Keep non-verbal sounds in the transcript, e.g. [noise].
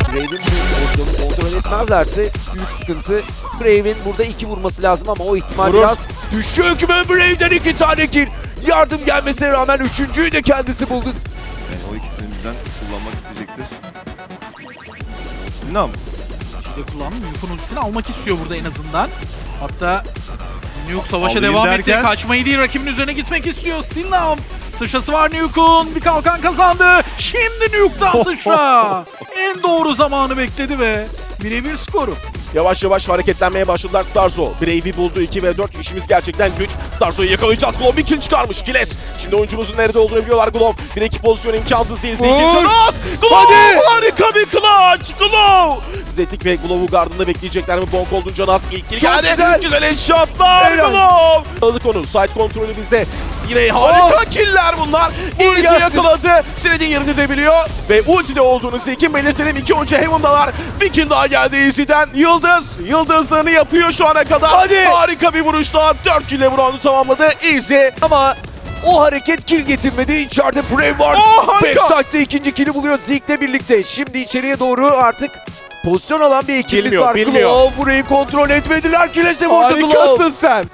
Brave'in bu pozisyonu kontrol etmezlerse büyük sıkıntı. Brave'in burada iki vurması lazım ama o ihtimal Vurur. biraz düşük mü Brave'den iki tane kill. Yardım gelmesine rağmen üçüncüyü de kendisi buldu. Yani o ikisini birden kullanmak isteyecektir. Sinan. Şimdi kullandım. Nuke'un ultisini almak istiyor burada en azından. Hatta Nuke savaşa Alayım devam etti. derken- Kaçmayı değil rakibin üzerine gitmek istiyor. Sinlam. Sıçrası var Nuke'un. Bir kalkan kazandı. Şimdi Nuke'dan [laughs] sıçra. en doğru zamanı bekledi ve birebir skoru. Yavaş yavaş hareketlenmeye başladılar Starzo. Brave'i buldu 2 ve 4. İşimiz gerçekten güç. Starzo'yu yakalayacağız. Glove bir kill çıkarmış. Giles. Şimdi oyuncumuzun nerede olduğunu biliyorlar Glove. Bir ekip pozisyonu imkansız değil. Zeki. Canat. Glove harika bir clutch. Glove. Zetik ve Glove'u gardında bekleyecekler mi? Bonk oldun Canat. İlk kill geldi. güzel. Güzel headshotlar. Glove. Aldık onu. Side kontrolü bizde. Yine harika killer bunlar. Gelsin. yakaladı. Sined'in yerini de biliyor. Ve ultide olduğunu Zekin belirtelim. İki oyuncu Heaven'dalar. Bir kill daha geldi Easy'den. Yıldız. Yıldızlarını yapıyor şu ana kadar. Hadi. Harika bir vuruşla 4 kill'le bu roundu tamamladı. Easy. Ama o hareket kill getirmedi. İçeride Brave var. Aa, harika. Backside'de ikinci kill'i buluyor Zeke'le birlikte. Şimdi içeriye doğru artık pozisyon alan bir Bilmiyor, var. bilmiyor. Glove burayı kontrol etmediler. Kiles'e vurdu Glove. Harikasın sen.